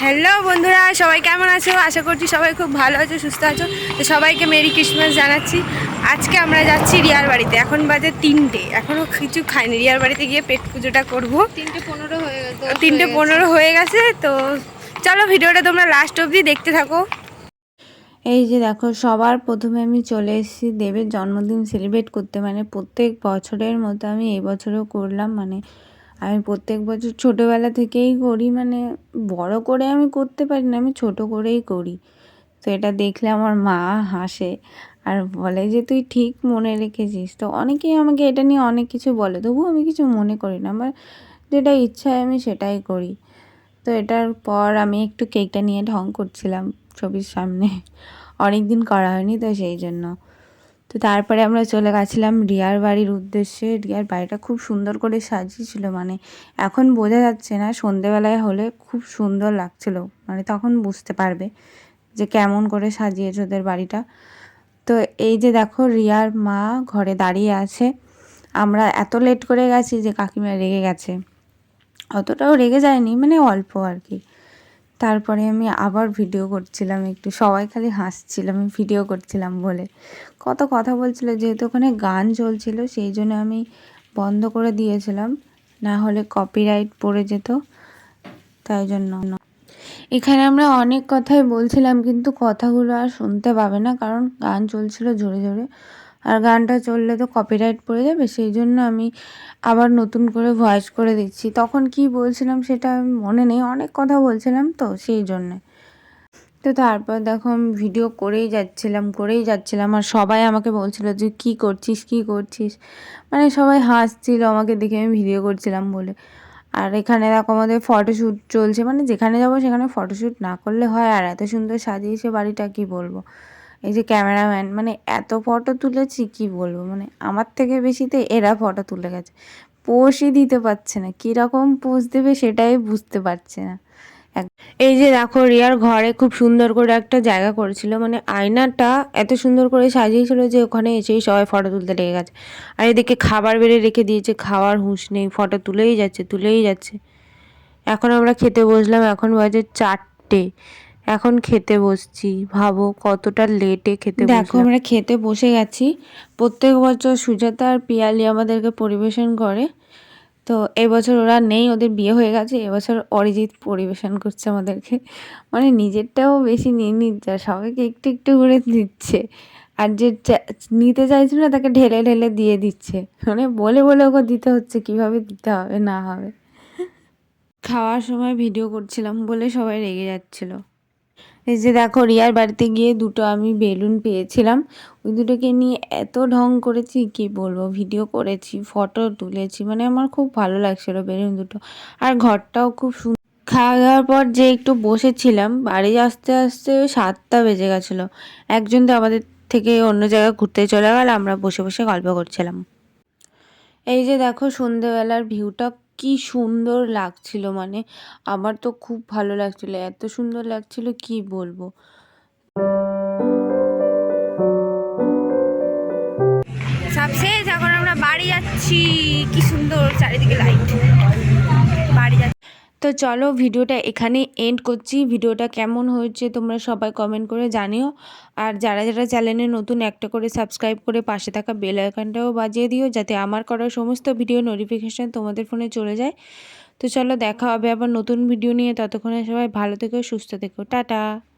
Hello বন্ধুরা সবাই কেমন আছো? আশা করছি সবাই খুব ভালো আছো সুস্থ আছো। তো সবাইকে মেরি ক্রিসমাস জানাচ্ছি। আজকে আমরা যাচ্ছি রিয়ার বাড়িতে। এখন বাজে তিনটে। এখনও কিছু খাইনি। রিয়ার বাড়িতে গিয়ে পেট পুজোটা করব। তিনটে পনেরো হয়ে গেছে তিনটে পনেরো হয়ে গেছে তো চলো ভিডিওটা তোমরা লাস্ট অবধি দেখতে থাকো। এই যে দেখো সবার প্রথমে আমি চলে এসেছি দেবের জন্মদিন সেলিব্রেট করতে। মানে প্রত্যেক বছরের মতো আমি এই বছরও করলাম। মানে আমি প্রত্যেক বছর ছোটোবেলা থেকেই করি মানে বড় করে আমি করতে পারি না, আমি ছোট করেই করি। তো এটা দেখলে আমার মা হাসে আর বলে যে, তুই ঠিক মনে রেখেছিস। তো অনেকেই আমাকে এটা নিয়ে অনেক কিছু বলে, তবুও আমি কিছু মনে করি না। আমার যেটা ইচ্ছা আমি সেটাই করি। তো এটার পর আমি একটু কেকটা নিয়ে ঢং করছিলাম ছবির সামনে। অনেক দিন করা হয়নি তো সেই জন্য। তো তারপরে আমরা চলে গেছিলাম রিয়ার বাড়ির উদ্দেশ্যে। রিয়ার বাড়িটা খুব সুন্দর করে সাজিয়েছিল মানে এখন বোঝা যাচ্ছে না সন্ধেবেলায় হলে খুব সুন্দর লাগছিল মানে তখন বুঝতে পারবে যে কেমন করে সাজিয়েছে ওদের বাড়িটা। তো এই যে দেখো রিয়ার মা ঘরে দাঁড়িয়ে আছে, আমরা এত লেট করে গেছি যে কাকিমা রেগে গেছে। অতটাও রেগে যায়নি মানে অল্প আর কি। তারপরে আমি আবার ভিডিও করছিলাম একটু। সবাই খালি হাসছিল, আমি ভিডিও করছিলাম বলে। কত কথা বলছিল, যেহেতু ওখানে গান চলছিল, সেই জন্য আমি বন্ধ করে দিয়েছিলাম। না হলে কপিরাইট পড়ে যেত, তাই জন্য। এখানে আমরা অনেক কথাই বলছিলাম, কিন্তু কথাগুলো আর শুনতে পাবে না, কারণ গান চলছিল জোরে জোরে। আর গানটা চললে তো কপিরাইট পড়ে যাবে সেই জন্য আমি আবার নতুন করে ভয়েস করে দিচ্ছি। তখন কি বলছিলাম সেটা মনে নেই, অনেক কথা বলছিলাম তো সেই জন্যে তো তারপর দেখো আমি ভিডিও করেই যাচ্ছিলাম করেই যাচ্ছিলাম, আর সবাই আমাকে বলছিল যে, কী করছিস কী করছিস? মানে সবাই হাসছিল, আমাকে দেখে আমি ভিডিও করছিলাম বলে। আর এখানে দেখো আমাদের ফটোশ্যুট চলছে মানে যেখানে যাব সেখানে ফটোশ্যুট না করলে হয়, আর এত সুন্দর সাজিয়েছে বাড়িটা, কি বলব? এই যে ক্যামেরাম্যান মানে এত ফটো তুলেছি, কি বলব? মানে আমার থেকে বেশিতে এরা ফটো তুলে গেছে। পোষই দিতে পারছে না। কীরকম পোজ দেবে সেটাই বুঝতে পারছে না। এই যে দেখো, রিয়ার ঘরে খুব সুন্দর করে একটা জায়গা করেছিল। মানে আয়নাটা এত সুন্দর করে সাজিয়েছিল যে ওখানে এসেই সবাই ফটো তুলতে লেগে গেছে। আর এদিকে খাবার বেড়ে রেখে দিয়েছে। খাওয়ার হুঁশ নেই। ফটো তুলেই যাচ্ছে তুলেই যাচ্ছে। এখন আমরা খেতে বসলাম। এখন বাজে চারটে। এখন খেতে বসছি। ভাবো কতটা লেটে খেতে দেখো আমরা খেতে বসে গেছি। প্রত্যেক বছর সুজাতা আর পিয়ালি আমাদেরকে পরিবেশন করে। তো এবছর ওরা নেই ওদের বিয়ে হয়ে গেছে। এবছর অরিজিৎ পরিবেশন করছে আমাদেরকে। মানে নিজেরটাও বেশি নিয়ে নিচ্ছে আর সবাইকে একটু একটু করে দিচ্ছে। আর যে চা- নিতে চাইছিল না তাকে ঢেলে ঢেলে দিয়ে দিচ্ছে। মানে বলে বলে ওকে দিতে হচ্ছে কীভাবে দিতে হবে না হবে। খাওয়ার সময় ভিডিও করছিলাম বলে সবাই রেগে যাচ্ছিল। এই যে দেখো, রিয়ার বাড়িতে গিয়ে দুটো আমি বেলুন পেয়েছিলাম। ওই দুটোকে নিয়ে এত ঢং করেছি, কি বলব, ভিডিও করেছি, ফটো তুলেছি মানে আমার খুব ভালো লাগছিল বেলুন দুটো। আর ঘরটাও খুব সুন্দর খাওয়া দাওয়ার পর যে একটু বসেছিলাম, বাড়ি আসতে আসতে সাতটা বেজে গেছিল। একজন তো আমাদের থেকে অন্য জায়গায় ঘুরতে চলে গেল, আমরা বসে বসে গল্প করছিলাম। এই যে দেখো, সন্ধেবেলার ভিউটা কি সুন্দর লাগছিল মানে আমার তো খুব ভালো লাগছিল, এত সুন্দর লাগছিল কি বলব? সব শেষ এখন আমরা বাড়ি যাচ্ছি, কি সুন্দর চারিদিকে লাইট তো চলো ভিডিওটা এখানে এন্ড করছি। ভিডিওটা কেমন হয়েছে তোমরা সবাই কমেন্ট করে জানিও। আর যারা যারা চ্যানেলে নতুন, একটা করে সাবস্ক্রাইব করে পাশে থাকা বেল আইকনটাও বাজিয়ে দিও যাতে আমার করা সমস্ত ভিডিও নোটিফিকেশান তোমাদের ফোনে চলে যায়। তো চলো দেখা হবে আবার নতুন ভিডিও নিয়ে। ততক্ষণে সবাই ভালো থেকো, সুস্থ থেকো। টাটা!